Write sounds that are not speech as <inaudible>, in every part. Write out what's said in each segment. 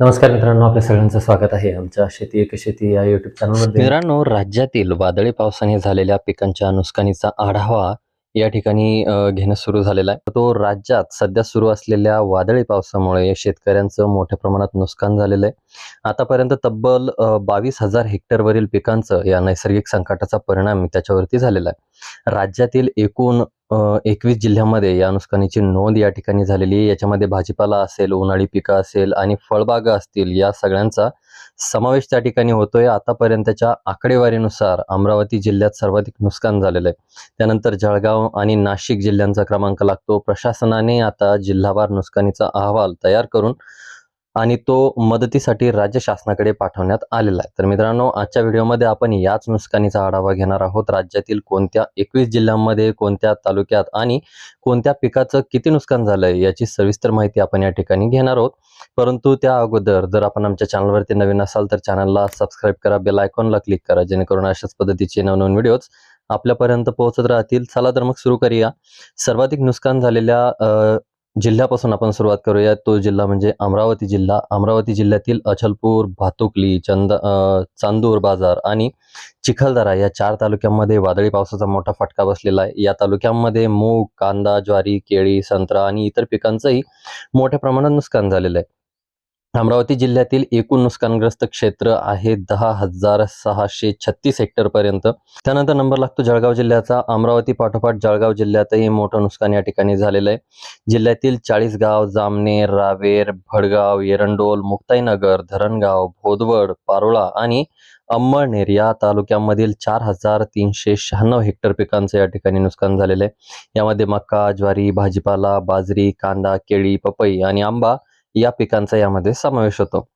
नमस्कार मित्रांनो आपल्या सगळ्यांचं स्वागत आहे आमच्या शेती एक शेती या युट्यूब चॅनलमध्ये मित्रांनो राज्यातील वादळी पावसाने झालेल्या पिकांच्या नुकसानीचा आढावा या ठिकाणी घेणं सुरू झालेला आहे. तो राज्यात सध्या सुरू असलेल्या वादळी पावसामुळे शेतकऱ्यांचं मोठ्या प्रमाणात नुकसान झालेलं आहे. आतापर्यंत तब्बल बावीस हजार हेक्टरवरील पिकांचं या नैसर्गिक संकटाचा परिणाम त्याच्यावरती झालेला आहे. राज्यातील एकूण एकवीस जिल्ह्यामध्ये या नुकसानीची नोंद या ठिकाणी झालेली आहे. याच्यामध्ये भाजीपाला असेल उन्हाळी पिकं असेल आणि फळबागा असतील या सगळ्यांचा समावेश त्या ठिकाणी होतोय. आतापर्यंतच्या आकडेवारीनुसार अमरावती जिल्ह्यात सर्वाधिक नुकसान झालेलं आहे. त्यानंतर जळगाव आणि नाशिक जिल्ह्यांचा क्रमांक लागतो. प्रशासनाने आता जिल्हावार नुकसानीचा अहवाल तयार करून आणि तो मदतीसाठी राज्य शासनाकडे पाठवण्यात आलेला आहे. तर मित्रांनो आजच्या व्हिडिओमध्ये आपण याच नुकसानीचा आढावा घेणार आहोत. राज्यातील कोणत्या एकवीस जिल्ह्यांमध्ये कोणत्या तालुक्यात आणि कोणत्या पिकाचं किती नुकसान झालंय याची सविस्तर माहिती आपण या ठिकाणी घेणार आहोत. परंतु त्या अगोदर जर आपण आमच्या चॅनलवरती नवीन असाल तर चॅनलला सबस्क्राईब करा बेल आयकॉनला क्लिक करा जेणेकरून अशाच पद्धतीचे नवनवीन व्हिडिओज आपल्यापर्यंत पोहोचत राहतील. चला तर मग सुरू करूया. सर्वाधिक नुकसान झालेल्या जिल्ह्यापासून आपण सुरुवात करूया. तो जिल्हा म्हणजे अमरावती जिल्हा. अमरावती जिल्ह्यातील अचलपूर भातुकली चंद अ, चांदूर बाजार आणि चिखलदरा या चार तालुक्यांमध्ये वादळी पावसाचा मोठा फटका बसलेला आहे. या तालुक्यांमध्ये मूग कांदा ज्वारी केळी संत्रा आणि इतर पिकांचंही मोठ्या प्रमाणात नुकसान झालेलं आहे. अमरावती जिल्ह्यातील एकूण नुकसानग्रस्त क्षेत्र आहे दहा हजार सहाशे छत्तीस हेक्टरपर्यंत त्यानंतर नंबर लागतो जळगाव जिल्ह्याचा. अमरावती पाठोपाठ जळगाव जिल्ह्यातही मोठं नुकसान या ठिकाणी झालेलं आहे. जिल्ह्यातील चाळीसगाव जामनेर रावेर भडगाव एरंडोल मुक्ताईनगर धरणगाव भोदवड पारोळा आणि अंमळनेर या तालुक्यामधील चार हजार तीनशे शहाण्णव हेक्टर पिकांचं या ठिकाणी नुकसान झालेलं आहे. यामध्ये मका ज्वारी भाजीपाला बाजरी कांदा केळी पपई आणि आंबा या पिकांचा यामध्ये समावेश होतो.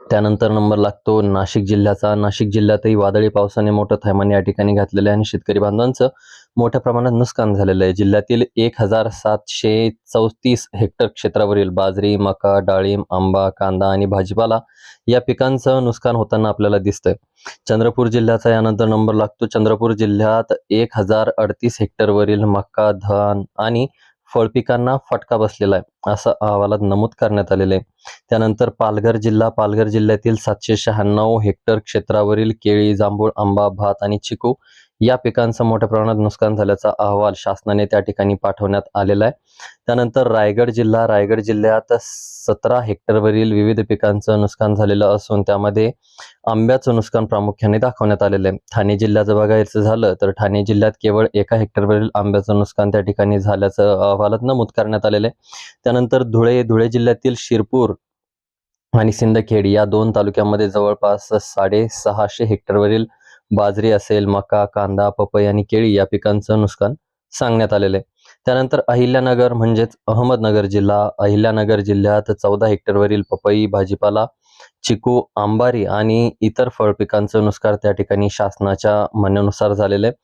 त्यानंतर नंबर लागतो नाशिक जिल्ह्याचा. नाशिक जिल्ह्यातही वादळी पावसाने मोठं थैमान या ठिकाणी घातलेलं आहे आणि शेतकरी बांधवांचं मोठ्या प्रमाणात नुकसान झालेलं आहे. जिल्ह्यातील एक हजार सातशे चौतीस हेक्टर क्षेत्रावरील बाजरी मका डाळिंब आंबा कांदा आणि भाजीपाला या पिकांचं नुकसान होताना आपल्याला दिसतंय. चंद्रपूर जिल्ह्याचा यानंतर नंबर लागतो. चंद्रपूर जिल्ह्यात एक हजार अडतीस हेक्टरवरील मका धान आणि फळपिकांना फटका बसलेला आहे. असं अहवालात नमूद करण्यात आलेलं आहे. त्यानंतर पालघर जिल्हा पालघर जिल्ह्यातील सातशे शहाण्णव हेक्टर क्षेत्रावरील केळी जांभूळ आंबा भात आणि चिकू या पिकांचं मोठ्या प्रमाणात नुकसान झाल्याचा अहवाल शासनाने त्या ठिकाणी पाठवण्यात आलेला आहे. त्यानंतर रायगड जिल्हा रायगड जिल्ह्यात सतरा हेक्टरवरील विविध पिकांचं नुकसान झालेलं असून त्यामध्ये आंब्याचं नुकसान प्रामुख्याने दाखवण्यात आलेलं आहे. ठाणे जिल्ह्याचं बघायचं झालं तर ठाणे जिल्ह्यात केवळ एका हेक्टरवरील आंब्याचं नुकसान त्या ठिकाणी झाल्याचं अहवालात नमूद करण्यात आलेलं आहे. त्यानंतर धुळे धुळे जिल्ह्यातील शिरपूर आणि सिंदखेड या दोन तालुक्यांमध्ये जवळपास साडेसहाशे हेक्टरवरील बाजरी असेल मका कांदा पपई आणि केळी या पिकांचं नुकसान सांगण्यात आलेलं आहे. त्यानंतर अहिल्यानगर म्हणजेच अहमदनगर जिल्हा अहिल्यानगर जिल्ह्यात चौदा हेक्टरवरील पपई भाजीपाला चिकू आंबारी आणि इतर फळ पिकांचं नुकसान त्या ठिकाणी शासनाच्या म्हणण्यानुसार झालेलं आहे.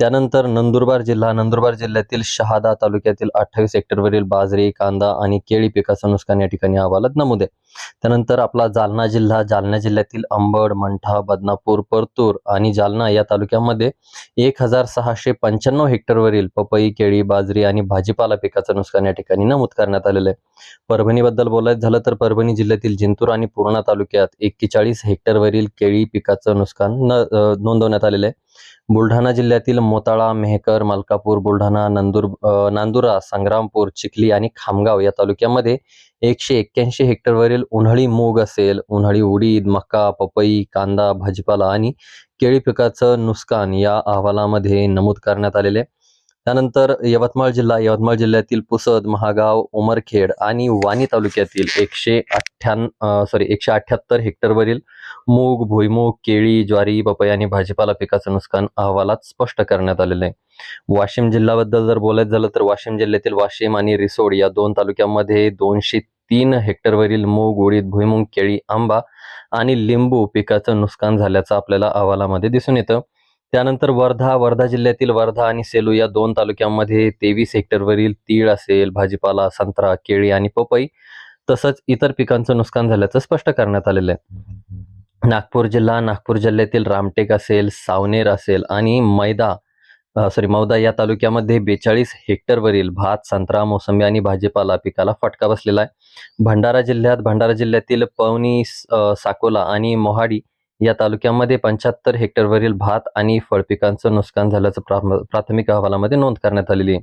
त्यानंतर नंदुरबार जिल्हा नंदुरबार जिल्ह्यातील शहादा तालुक्यातील अठ्ठावीस हेक्टरवरील बाजरी कांदा आणि केळी पिकाचं नुकसान या ठिकाणी अहवालात नमूद आहे. त्यानंतर आपला जालना जिल्हा जालना जिल्ह्यातील अंबड मंठा बदनापूर परतूर आणि जालना या तालुक्यामध्ये एक हजार सहाशे पंच्याण्णव हेक्टरवरील पपई केळी बाजरी आणि भाजीपाला पिकाचं नुकसान या ठिकाणी नमूद करण्यात आलेलं आहे. परभणीबद्दल बोलायचं झालं तर परभणी जिल्ह्यातील जिंतूर आणि पूर्णा तालुक्यात एक्केचाळीस हेक्टरवरील केळी पिकाचं नुकसान न नोंदवण्यात आलेलं आहे. बुलढाणा जिल्ह्यातील मोताळा मेहकर मलकापूर बुलढाणा नंदुर नांदुरा संग्रामपूर चिखली आणि खामगाव या तालुक्यामध्ये एकशे एक्क्याऐंशी हेक्टरवरील उन्हाळी मूग असेल उन्हाळी उडीद मका पपई कांदा भाजीपाला आणि केळी पिकाचं नुकसान या अहवालामध्ये नमूद करण्यात आलेले आहे. त्यानंतर यवतमाळ जिल्हा यवतमाळ जिल्ह्यातील पुसद महागाव उमरखेड आणि वाणी तालुक्यातील एकशे अठ्ठ्याण्णव सॉरी एकशे अठ्ठ्याहत्तर हेक्टरवरील मूग भुईमूग केळी ज्वारी पपई आणि भाजीपाला पिकाचं नुकसान अहवालात स्पष्ट करण्यात आलेलं आहे. वाशिम जिल्ह्याबद्दल जर बोलायचं झालं तर वाशिम जिल्ह्यातील वाशिम आणि रिसोड या दोन तालुक्यांमध्ये दोनशे तीन हेक्टरवरील मूग उडीद भुईमूग केळी आंबा आणि लिंबू पिकाचं नुकसान झाल्याचं आपल्याला अहवालामध्ये दिसून येतं. त्यानंतर वर्धा वर्धा जिल्ह्यातील वर्धा आणि सेलू या दोन तालुक्यांमध्ये तेवीस हेक्टरवरील तीळ असेल भाजीपाला संत्रा केळी आणि पपई तसंच इतर पिकांचं नुकसान झाल्याचं स्पष्ट करण्यात आलेलं आहे. नागपूर जिल्हा नागपूर जिल्ह्यातील रामटेक असेल सावनेर असेल आणि मैदा सॉरी मौदा या तालुक्यामध्ये बेचाळीस हेक्टरवरील भात संत्रा मोसंबी आणि भाजीपाला पिकाला फटका बसलेला आहे. भंडारा जिल्ह्यात भंडारा जिल्ह्यातील पवनी साकोला आणि मोहाडी या तालुक्यामध्ये पंच्याहत्तर हेक्टरवरील भात आणि फळपिकांचं नुकसान झाल्याचं प्राथमिक अहवालामध्ये नोंद करण्यात आलेली आहे.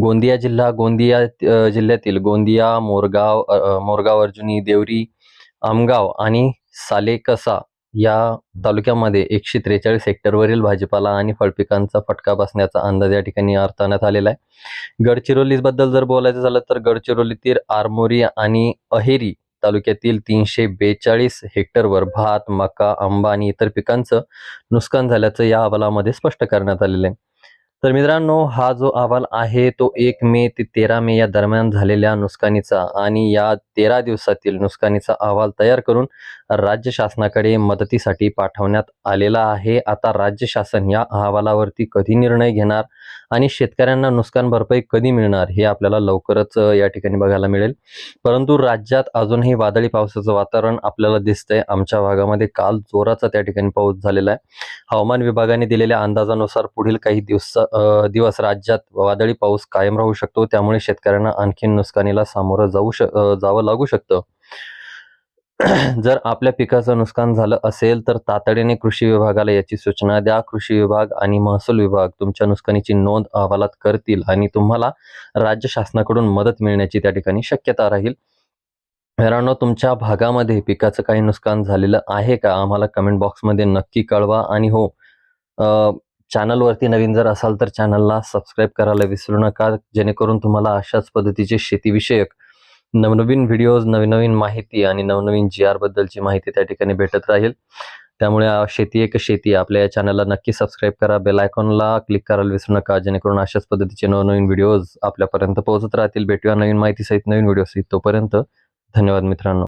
गोंदिया जिल्हा गोंदिया जिल्ह्यातील गोंदिया मोरगाव मोरगाव अर्जुनी देवरी आमगाव आणि सालेकसा या तालुक्यामध्ये एकशे त्रेचाळीस हेक्टरवरील भाजीपाला आणि फळपिकांचा फटका बसण्याचा अंदाज या ठिकाणी अर्थवण्यात आलेला आहे. गडचिरोलीबद्दल जर बोलायचं झालं तर गडचिरोलीतील आरमोरी आणि अहेरी तालुक्यातील तीनशे बेचाळीस हेक्टरवर भात मका आंबा आणि इतर पिकांचं नुकसान झाल्याचं या अहवालामध्ये स्पष्ट करण्यात आलेलं आहे. तर मित्रांनो हा जो अहवाल आहे तो एक मे ते तेरा मे या दरम्यान झालेल्या नुकसानीचा आणि या तेरा दिवसातील नुकसानीचा अहवाल तयार करून राज्य शासनाकडे मदतीसाठी पाठवण्यात आलेला आहे. आता राज्य शासन या अहवालावरती कधी निर्णय घेणार आणि शेतकऱ्यांना नुकसान भरपाई कधी मिळणार हे आपल्याला लवकरच या ठिकाणी बघायला मिळेल. परंतु राज्यात अजूनही वादळी पावसाचं वातावरण आपल्याला दिसतंय. आमच्या भागामध्ये काल जोराचा त्या ठिकाणी पाऊस झालेला आहे. हवामान विभागाने दिलेल्या अंदाजानुसार पुढील काही दिवस दिवस राज्यात वादळी पाऊस कायम राहू शकतो. त्यामुळे शेतकऱ्यांना आणखीन नुकसानीला सामोरं जाऊ श जावं लागू शकतं. <clears throat> जर आपल्या पिकाचं नुकसान झालं असेल तर तातडीने कृषी विभागाला याची सूचना द्या. कृषी विभाग आणि महसूल विभाग तुमच्या नुकसानीची नोंद अहवालात करतील आणि तुम्हाला राज्य शासनाकडून मदत मिळण्याची त्या ठिकाणी शक्यता राहील. मित्रांनो तुमच्या भागामध्ये पिकाचं काही नुकसान झालेलं आहे का? आम्हाला कमेंट बॉक्समध्ये नक्की कळवा. आणि हो अ, चॅनलवरती नवीन जर असाल तर चॅनलला सबस्क्राईब करायला विसरू नका जेणेकरून तुम्हाला अशाच पद्धतीचे शेतीविषयक नवनवीन व्हिडिओज नवीन नवीन माहिती आणि नवनवीन जी आर बद्दलची माहिती त्या ठिकाणी भेटत राहील. त्यामुळे शेती एक शेती. आपल्या या चॅनलला नक्की सबस्क्राईब करा बेल आयकॉनला क्लिक करायला विसरू नका जेणेकरून अशाच पद्धतीचे नवनवीन व्हिडिओज आपल्यापर्यंत पोहोचत राहतील. भेटूया नवीन माहितीसहित नवीन व्हिडिओसहित तोपर्यंत धन्यवाद मित्रांनो.